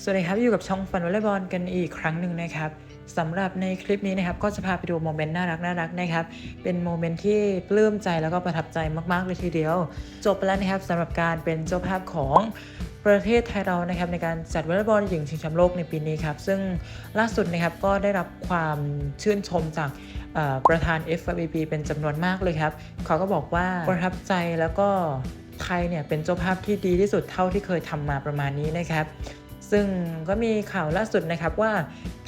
สวัสดีครับอยู่กับช่องฟันวอลเลย์บอลกันอีกครั้งหนึ่งนะครับสำหรับในคลิปนี้นะครับก็จะพาไปดูโมเมนต์น่ารักน่ารักนะครับเป็นโมเมนต์ที่ปลื้มใจแล้วก็ประทับใจมากๆเลยทีเดียว จบไปแล้วนะครับสำหรับการเป็นเจ้าภาพของประเทศไทยเรานะครับในการจัดวอลเลย์บอลหญิงชิงแชมป์โลกในปีนี้ครับซึ่งล่าสุดนะครับก็ได้รับความชื่นชมจากประธาน FIVB เป็นจำนวนมากเลยครับเขาก็บอกว่าประทับใจแล้วก็ไทยเนี่ยเป็นเจ้าภาพที่ดีที่สุดเท่าที่เคยทำมาประมาณนี้นะครับ ซึ่งก็มีข่าวล่าสุดนะครับว่า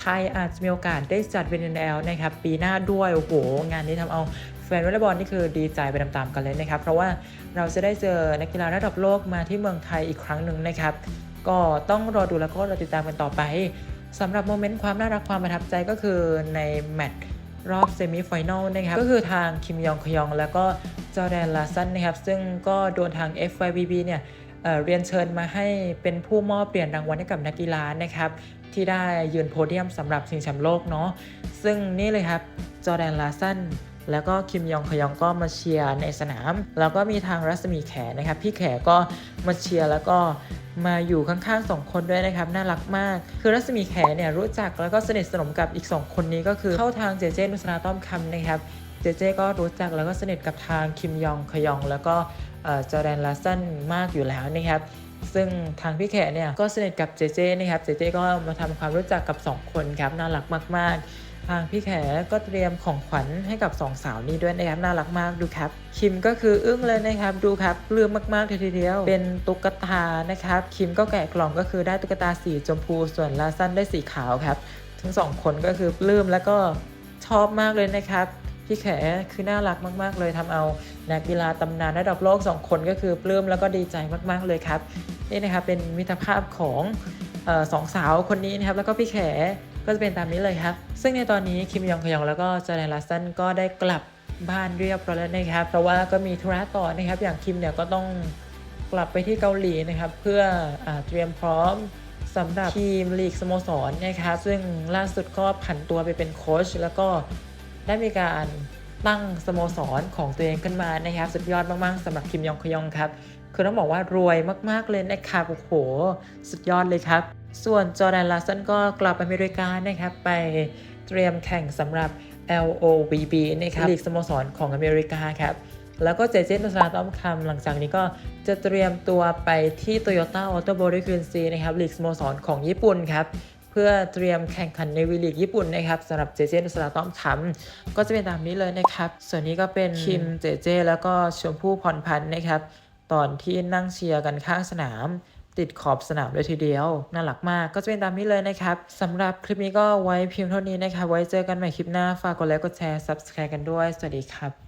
ไทยอาจจะมีโอกาสได้จัด VNL นะครับปีหน้าด้วยโอ้โหงานนี้ทำเอาแฟนวอลเลย์บอลนี่คือดีใจไปตามๆกันเลยนะครับ เพราะว่าเราจะได้เจอนักกีฬาระดับโลกมาที่เมืองไทยอีกครั้งหนึ่งนะครับ ก็ต้องรอดูแล้วก็รอติดตามกันต่อไปสำหรับโมเมนต์ความน่ารักความประทับใจก็คือในแมตช์รอบเซมิไฟแนลนะครับก็คือทางคิมยองคยอง แล้วก็จอแดนลาซันนะครับ ซึ่งก็โดนทาง FYBB เนี่ย เเรียนเชิญมาให้เป็นผู้มอบเหรียญรางวัลให้กับนักกีฬานะครับ ที่ได้ยืนโพเดียมสำหรับชิงแชมป์โลกเนาะซึ่งนี่เลยครับจอแดนลาสันแล้วก็คิมยองคยองก็มาเชียร์ในสนาม แล้วก็มีทางรัศมีแขนะครับ พี่แขก็มาเชียร์แล้วก็มาอยู่ข้างๆสองคนด้วยนะครับ น่ารักมาก คือรัศมีแขเนี่ยรู้จักแล้วก็สนิทสนมกับอีก 2 คนนี้ก็คือเข้าทางเจเจนุสนาต้อมคำนะครับ เจเจก็รู้จักแล้วก็สนิทกับทางคิมยองคยอง แล้วก็จอร์แดนลาสันมากอยู่แล้วนะครับซึ่งทางพี่แขกเนี่ยก็สนิทกับเจเจนะครับเจเจก็มาทำความรู้จักกับ 2 คนครับน่ารักมาก ๆ ทางพี่แขก็เตรียมของขวัญให้กับสองสาวนี้ด้วยนะครับน่ารักมากดูครับ คิมก็คืออึ้งเลยนะครับดูครับปลื้มมากๆเลยทีเดียว เป็นตุ๊กตานะครับคิมก็แกะกล่องก็คือได้ตุ๊กตาสีชมพูส่วนลาซันได้สีขาวครับ ทั้งสองคนก็คือปลื้มแล้วก็ชอบมากเลยนะครับ พี่แขคือน่ารักมาก ๆ เลยทำเอานักกีฬาตำนานระดับโลกสองคนก็คือปลื้มแล้วก็ดีใจมาก ๆ เลยครับ นี่นะครับเป็นมิตรภาพของออสองสาวคนนี้นะครับแล้วก็พี่แขก็จะเป็นตามนี้เลยครับ ซึ่งในตอนนี้คิมยองคยองแล้วก็จาแดนลาสันก็ได้กลับบ้านเรียบร้อยแล้วนะครับ เพราะว่าก็มีธุระต่อนะครับ อย่างคิมเนี่ยก็ต้องกลับไปที่เกาหลีนะครับ เพื่ออเตรียมพร้อมสำหรับทีมลีกสโมสรนะครับ ซึ่งล่าสุดก็ผันตัวไปเป็นโค้ชแล้วก็ ได้มีการตั้งสโมสรของตัวเองขึ้นมานะครับสุดยอดมากๆสำหรับคิมยองคยองครับคือต้องบอกว่ารวยมากๆเลยนะครับโอ้โห สุดยอดเลยครับ ส่วนจอแดนลาสันก็กลับอเมริกานะครับไปเตรียมแข่งสำหรับ LOBB นะครับลีกสโมสรของอเมริกาครับแล้วก็เจเจนุสราต้อมคำหลังจากนี้ก็จะเตรียมตัวไปที่ Toyota Auto b o d y q u i n c นะครับลีกสโมสรของญี่ปุ่นครับ พื่อเตรียมแข่งขันในวีลีกญี่ปุ่นนะครับสำหรับเจเจนุสราต้อมคำก็จะเป็นตามนี้เลยนะครับ ส่วนนี้ก็เป็นคิมเจเจ แล้วก็ชมพู่พรพันธ์นะครับ ตอนที่นั่งเชียร์กันข้างสนาม ติดขอบสนามเลยทีเดียว น่ารักมากก็จะเป็นตามนี้เลยนะครับสำหรับคลิปนี้ก็ไว้เพียงเท่านี้นะครับไว้เจอกันใหม่คลิปหน้าฝากกดไลค์กดแชร์ Subscribe กันด้วย สวัสดีครับ